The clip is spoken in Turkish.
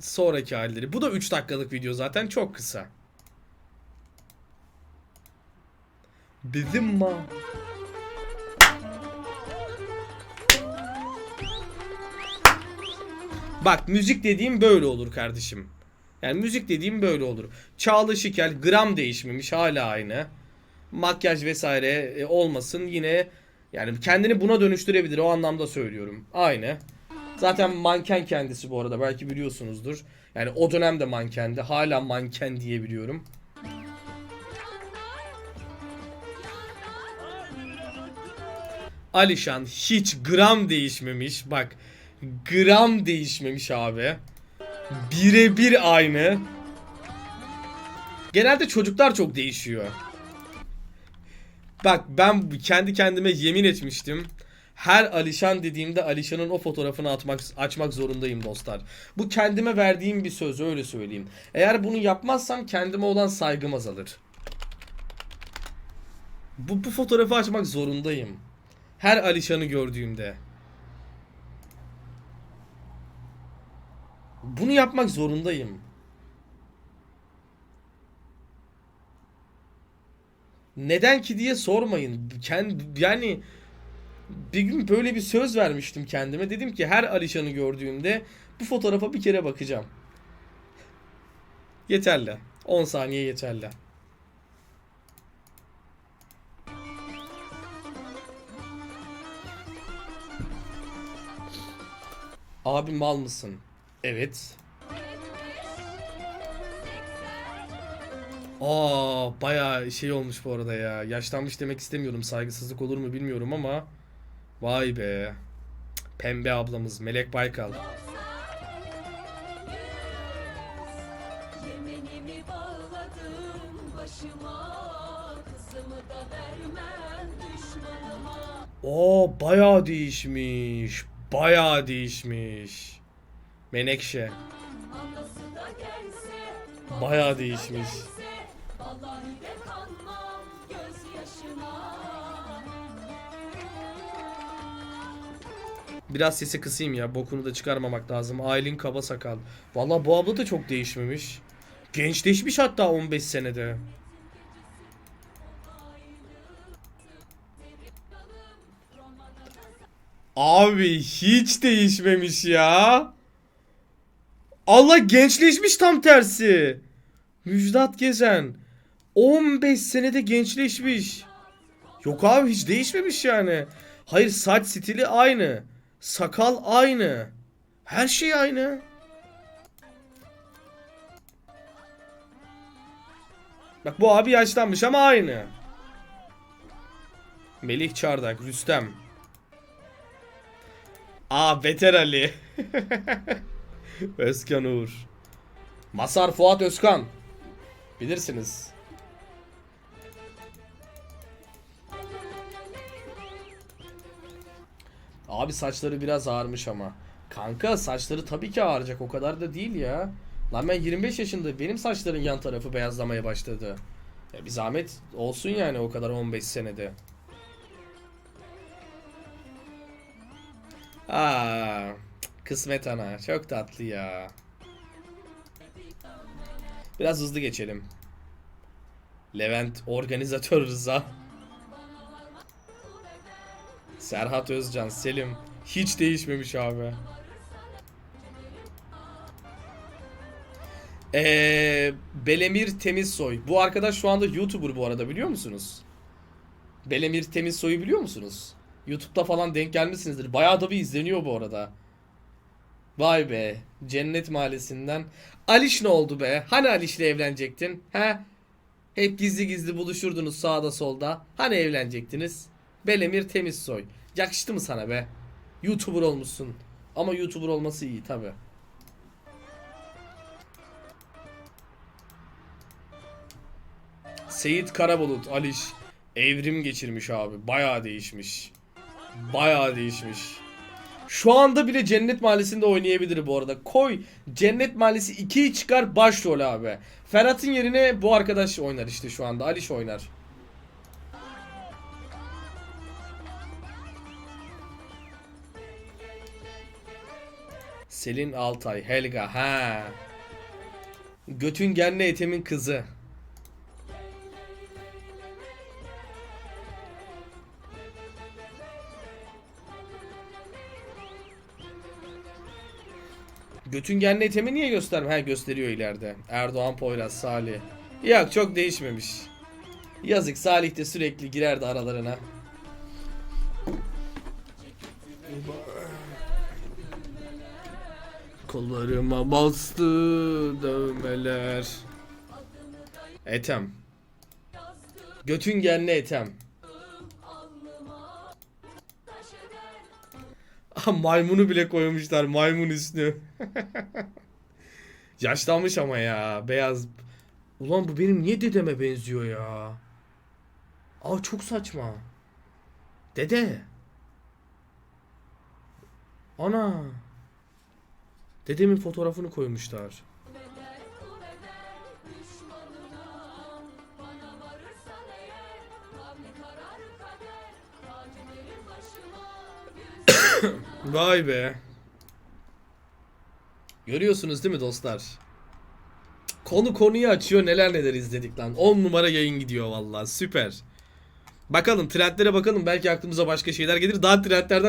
sonraki halleri. Bu da 3 dakikalık video zaten çok kısa. Bizim ma. Bak müzik dediğim böyle olur kardeşim. Yani müzik dediğim böyle olur. Çağla Şikel gram değişmemiş hala aynı. Makyaj vesaire e, olmasın yine yani kendini buna dönüştürebilir o anlamda söylüyorum. Aynı. Zaten manken kendisi bu arada belki biliyorsunuzdur. Yani o dönemde mankendi. Hala manken diyebiliyorum. Alişan hiç gram değişmemiş. Bak gram değişmemiş abi. Birebir aynı. Genelde çocuklar çok değişiyor. Bak ben kendi kendime yemin etmiştim. Her Alişan dediğimde Alişan'ın o fotoğrafını atmak açmak zorundayım dostlar. Bu kendime verdiğim bir söz öyle söyleyeyim. Eğer bunu yapmazsam kendime olan saygım azalır. Bu, bu fotoğrafı açmak zorundayım. Her Alişan'ı gördüğümde. Bunu yapmak zorundayım. Neden ki diye sormayın. Kendi yani bir gün böyle bir söz vermiştim kendime. Dedim ki her Alişan'ı gördüğümde bu fotoğrafa bir kere bakacağım. Yeterli. 10 saniye yeterli. Abi mal mısın? Evet. Aa bayağı şey olmuş bu arada ya. Yaşlanmış demek istemiyorum. Saygısızlık olur mu bilmiyorum ama. Vay be. Pembe ablamız Melek Baykal. Oo bayağı değişmiş. Bayağı değişmiş. Menekşe. Bayağı değişmiş. Biraz sesi kısayım ya. Bokunu da çıkarmamak lazım. Aylin Kaba Sakal. Valla bu abla da çok değişmemiş. Gençleşmiş hatta 15 senede. Abi hiç değişmemiş ya. Allah gençleşmiş tam tersi. Müjdat Gezen. 15 senede gençleşmiş. Yok abi hiç değişmemiş yani. Hayır saç stili aynı. Sakal aynı. Her şey aynı. Bak bu abi yaşlanmış ama aynı. Melih Çardak, Rüstem. Aa Beter Ali. Özkan Uğur. Masar Fuat Özkan. Bilirsiniz. Abi saçları biraz ağarmış ama. Kanka saçları tabii ki ağaracak o kadar da değil ya. Lan ben 25 yaşında benim saçların yan tarafı beyazlamaya başladı. Ya bir zahmet olsun yani o kadar 15 senede. Aa, kısmet ana çok tatlı ya. Biraz hızlı geçelim. Levent organizatör Rıza. Serhat Özcan, Selim. Hiç değişmemiş abi. Ee, Belemir Temizsoy. Bu arkadaş şu anda YouTuber bu arada biliyor musunuz? Belemir Temizsoy'u biliyor musunuz? YouTube'da falan denk gelmişsinizdir. Bayağı da bir izleniyor bu arada. Vay be. Cennet Mahallesi'nden. Aliş ne oldu be? Hani Aliş'le evlenecektin? He? Hep gizli gizli buluşurdunuz sağda solda. Hani evlenecektiniz? Belemir Temizsoy. Yakıştı mı sana be? YouTuber olmuşsun. Ama YouTuber olması iyi tabi. Seyit Karabulut, Aliş. Evrim geçirmiş abi. Bayağı değişmiş. Bayağı değişmiş. Şu anda bile Cennet Mahallesi'nde oynayabilir bu arada. Koy Cennet Mahallesi 2'yi çıkar başrol abi. Ferhat'ın yerine bu arkadaş oynar işte şu anda. Aliş oynar. Selin Altay, Helga. Ha. Götüngenli Ethem'in kızı. Götüngenli Ethem'i niye gösterme? Ha gösteriyor ileride. Erdoğan Poyraz, Salih. Yok çok değişmemiş. Yazık Salih de sürekli girerdi aralarına. Kollarıma bastı dövmeler. Etem. Götüngenli Etem. Aha, maymunu bile koymuşlar maymun üstü. Yaşlanmış ama ya beyaz. Ulan bu benim niye dedeme benziyor ya? Aa çok saçma. Dede. Ana. Dedemin fotoğrafını koymuşlar. Vay be. Görüyorsunuz değil mi dostlar? Konu konuyu açıyor neler neler izledik lan. 10 numara yayın gidiyor vallahi süper. Bakalım trendlere bakalım belki aklımıza başka şeyler gelir. Daha trendlerden